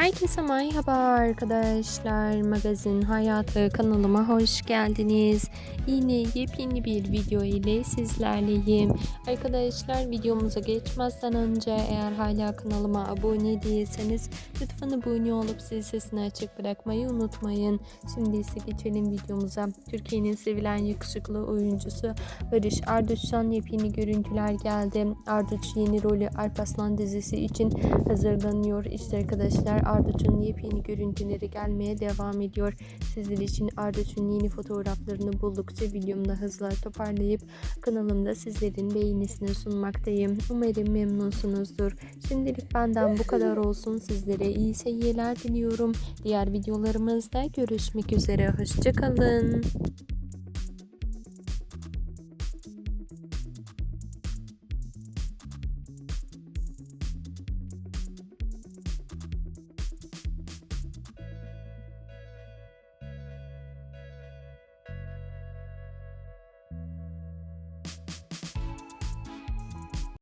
Herkese merhaba arkadaşlar. Magazin Hayatı kanalıma hoş geldiniz. Yine yepyeni bir video ile sizlerleyim. Arkadaşlar videomuza geçmezden önce eğer hala kanalıma abone değilseniz lütfen abone olup zil sesini açık bırakmayı unutmayın. Şimdi ise geçelim videomuza. Türkiye'nin sevilen yakışıklı oyuncusu Barış Arduç'tan yepyeni görüntüler geldi. Arduç yeni rolü Alparslan dizisi için hazırlanıyor. İşte arkadaşlar Arduç'un yepyeni görüntüleri gelmeye devam ediyor. Sizler için Arduç'un yeni fotoğraflarını buldukça videomda hızla toparlayıp kanalımda sizlerin beğenisine sunmaktayım. Umarım memnunsunuzdur. Şimdilik benden bu kadar olsun. Sizlere iyi seyirler diliyorum. Diğer videolarımızda görüşmek üzere. Hoşçakalın.